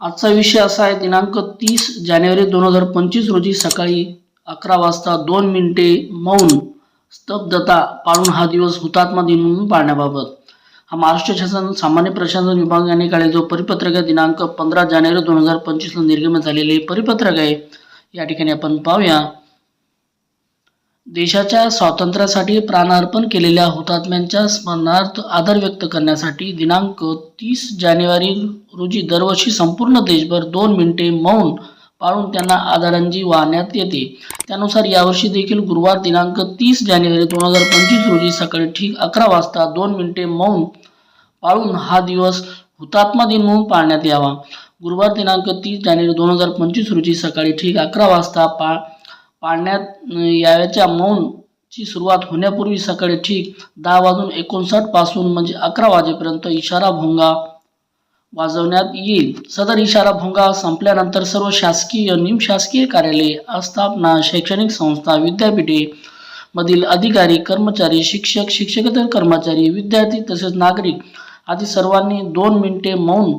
आजचा विषय असा आहे दिनांक तीस जानेवारी दोन हजार पंचवीस रोजी सकाळी अकरा वाजता दोन मिनिटे मौन स्तब्धता पाळून हा दिवस हुतात्मा दिन म्हणून पाळण्याबाबत. हा महाराष्ट्र शासन सामान्य प्रशासन विभागाने काढले जो परिपत्रक आहे दिनांक पंधरा जानेवारी दोन हजार पंचवीसला निर्गमित झालेले परिपत्रक आहे या ठिकाणी आपण पाहूया. देशाच्या स्वातंत्र्यासाठी प्राणार्पण केलेल्या हुतात्म्यांच्या स्मरणार्थ आदर व्यक्त करण्यासाठी दिनांक तीस जानेवारी रोजी दरवर्षी संपूर्ण देशभर दोन मिनिटे मौन पाळून त्यांना आदरांजली वाहण्यात येते. त्यानुसार यावर्षी देखील गुरुवार दिनांक तीस जानेवारी दोन हजार पंचवीस रोजी सकाळी ठीक अकरा वाजता दोन मिनिटे मौन पाळून हा दिवस हुतात्मा दिन म्हणून पाळण्यात यावा. गुरुवार दिनांक तीस जानेवारी दोन हजार पंचवीस रोजी सकाळी ठीक अकरा वाजता पा पाळण्यात याव्याच्या मौन मौनची सुरुवात होण्यापूर्वी सकाळी ठीक दहा वाजून एकोणसाठपासून म्हणजे अकरा वाजेपर्यंत इशारा भोंगा वाजवण्यात येईल. सदर इशारा भोंगा संपल्यानंतर सर्व शासकीय निमशासकीय कार्यालये आस्थापना शैक्षणिक संस्था विद्यापीठे मधील अधिकारी कर्मचारी शिक्षक शिक्षकेतर कर्मचारी विद्यार्थी तसेच नागरिक आदी सर्वांनी दोन मिनिटे मौन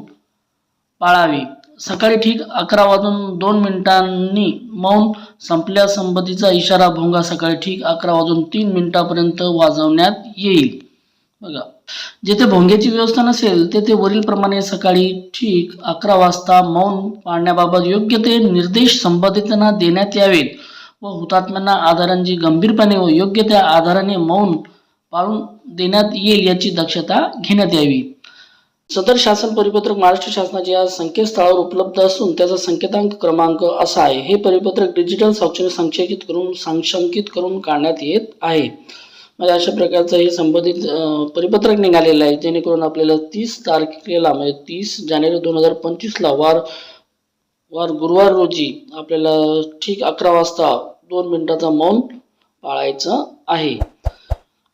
पाळावे. सकाळी ठीक अकरा वाजून दोन मिनिटांनी मौन संपल्यासंबंधीचा इशारा भोंगा सकाळी ठीक अकरा वाजून तीन मिनिटापर्यंत वाजवण्यात येईल. बघा जेथे भोंग्याची व्यवस्था नसेल तेथे वरीलप्रमाणे सकाळी ठीक अकरा वाजता मौन पाळण्याबाबत योग्य ते निर्देश संबंधितांना देण्यात यावेत व हुतात्म्यांना आधारांची गंभीरपणे व योग्य त्या आधाराने मौन पाळून देण्यात येईल याची दक्षता घेण्यात यावी. सदर शासन परिपत्रक महाराष्ट्र शासनाच्या संकेतस्थळावर उपलब्ध असून त्याचा संकेतांक क्रमांक असा आहे. हे परिपत्रक डिजिटल स्वाक्षरी संक्षेपित करून संशंकित करून काढण्यात येत आहे. म्हणजे अशा प्रकारचं हे संबंधित परिपत्रक निघालेलं आहे. जेणेकरून आपल्याला तीस तारखेला म्हणजे तीस जानेवारी दोन हजार पंचवीसला वार वार गुरुवार रोजी आपल्याला ठीक अकरा वाजता दोन मिनिटाचा मौन पाळायचं आहे.